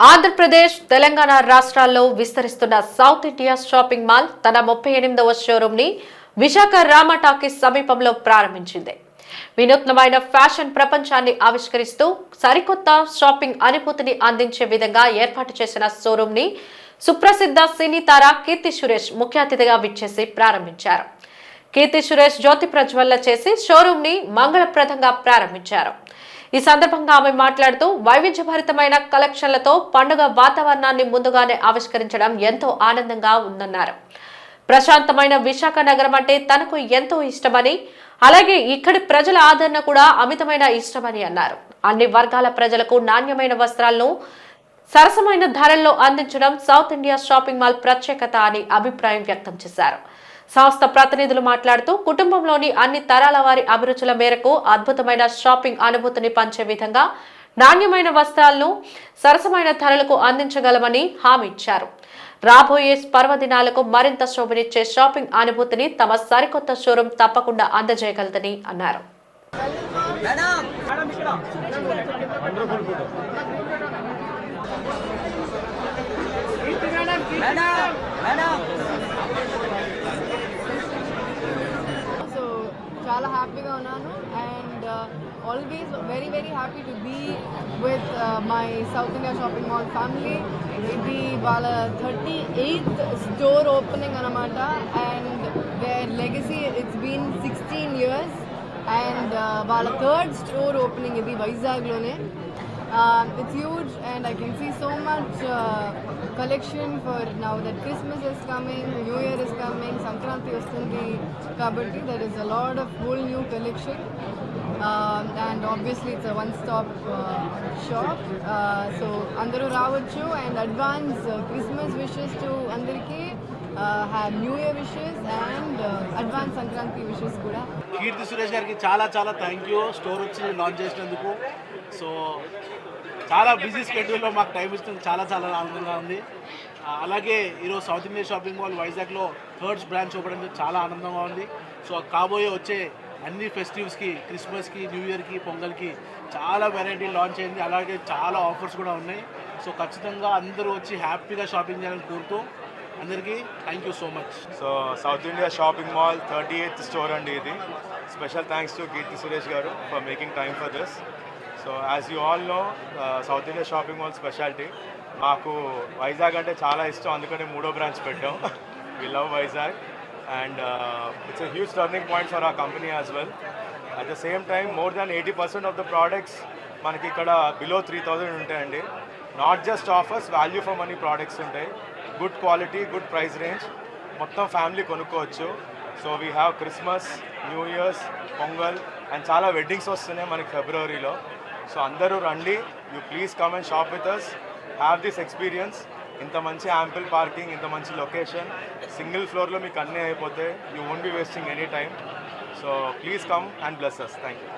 ఆంధ్రప్రదేశ్ తెలంగాణ రాష్ట్రాల్లో విస్తరిస్తున్న south India shopping mall తన ముప్పై ఎనిమిదవ షోరూమ్ని విశాఖ రామ టాకీస్ సమీపంలో ప్రారంభించింది. వినూత్నమైన ఫ్యాషన్ ప్రపంచాన్ని ఆవిష్కరిస్తూ సరికొత్త షాపింగ్ అనుభూతిని అందించే విధంగా ఏర్పాటు చేసిన షోరూమ్ని సుప్రసిద్ధ సినీ తార కీర్తి సురేష్ ముఖ్య అతిథిగా విచ్చేసి ప్రారంభించారు. కీర్తి సురేష్ జ్యోతి ప్రజ్వల్ల చేసి షోరూమ్ని మంగళప్రదంగా ప్రారంభించారు. ఈ సందర్భంగా ఆమె మాట్లాడుతూ వైవిధ్యభరితమైన కలెక్షన్లతో పండుగ వాతావరణాన్ని ముందుగానే ఆవిష్కరించడం ఎంతో ఆనందంగా ఉందన్నారు. ప్రశాంతమైన విశాఖ నగరం అంటే తనకు ఎంతో ఇష్టమని అలాగే ఇక్కడి ప్రజల ఆదరణ కూడా అమితమైన ఇష్టమని అన్నారు. అన్ని వర్గాల ప్రజలకు నాణ్యమైన వస్త్రాలను సరసమైన ధరల్లో అందించడం సౌత్ ఇండియా షాపింగ్ మాల్ ప్రత్యేకత అని అభిప్రాయం వ్యక్తం చేశారు. సంస్థ ప్రతినిధులు మాట్లాడుతూ కుటుంబంలోని అన్ని తరాల వారి అభిరుచుల మేరకు అద్భుతమైన షాపింగ్ అనుభూతిని పంచే విధంగా నాణ్యమైన వస్త్రాలను సరసమైన ధరలకు అందించగలమని హామీ ఇచ్చారు. రాబోయే పర్వదినాలకు మరింత శోభనిచ్చే షాపింగ్ అనుభూతిని తమ సరికొత్త షోరూం తప్పకుండా అందజేయగలదని అన్నారు. మేడం. చాలా హ్యాపీగా ఉన్నాను. And always very very happy to be with my South India Shopping Mall family ఇది వాళ్ళ థర్టీ ఎయిత్ స్టోర్ ఓపెనింగ్ అనమాట and their legacy it's been sixteen years and uh, వాళ్ళ థర్డ్ స్టోర్ ఓపెనింగ్ ఇది వైజాగ్లోనే. It's huge, and I can see so much uh, collection for now that Christmas is coming, New Year is coming, Sankranti వస్తుంది కాబట్టి there is a lot of whole new collection. Um, and obviously it's a one-stop uh, shop. Uh, so Andaru Ravachu and advance uh, Christmas wishes to అందరికీ uh, have New Year wishes and uh, advance కూడా. కీర్తి సురేష్ గారికి చాలా చాలా thank you store వచ్చి launch చేసినందుకు so చాలా busy స్కెడ్యూల్లో మాకు టైం ఇస్తుంది చాలా చాలా ఆనందంగా ఉంది. అలాగే ఈరోజు సౌత్ ఇండియా షాపింగ్ మాల్ వైజాగ్లో థర్డ్స్ బ్రాంచ్ ఓపెన్ చాలా ఆనందంగా ఉంది. సో కాబోయే వచ్చే అన్ని ఫెస్టివ్స్కి క్రిస్మస్కి న్యూ ఇయర్కి పొంగల్కి చాలా వెరైటీ లాంచ్ అయింది. అలాగే చాలా ఆఫర్స్ కూడా ఉన్నాయి. సో ఖచ్చితంగా అందరూ వచ్చి హ్యాపీగా షాపింగ్ చేయాలని కోరుతూ అందరికీ thank you so much so South India Shopping Mall thirty eighth store అండి ఇది. Special thanks to Keerthy Suresh garu for making time for this so as you all know South India Shopping Mall speciality మాకు వైజాగ్ అంటే చాలా ఇష్టం అందుకనే మూడో branch పెట్టాం. We love Vizag and it's a huge turning point for ఆ company as well at the same time more than eighty percent of the products మనకి ఇక్కడ బిలో త్రీ థౌజండ్ ఉంటాయండి. Not just offers value for money products ఉంటాయి. Good quality good price range మొత్తం family కొనుక్కోవచ్చు. So we have Christmas New Year's Pongal and చాలా weddings వస్తున్నాయి మనకి ఫిబ్రవరిలో సో అందరూ రండి. You please come and shop with us have this experience ఇంత మంచి యాంపిల్ పార్కింగ్ ఇంత మంచి లొకేషన్ సింగిల్ ఫ్లోర్లో మీకు అన్నీ అయిపోతే you won't be wasting any time so please come and bless us thank you